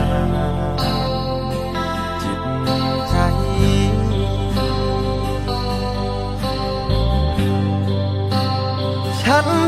น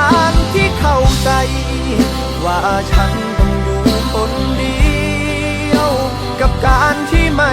างที่เข้าใจ ว่าฉันต้องอยู่คนเดียว กับการที่ไม่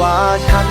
ว่าฉัน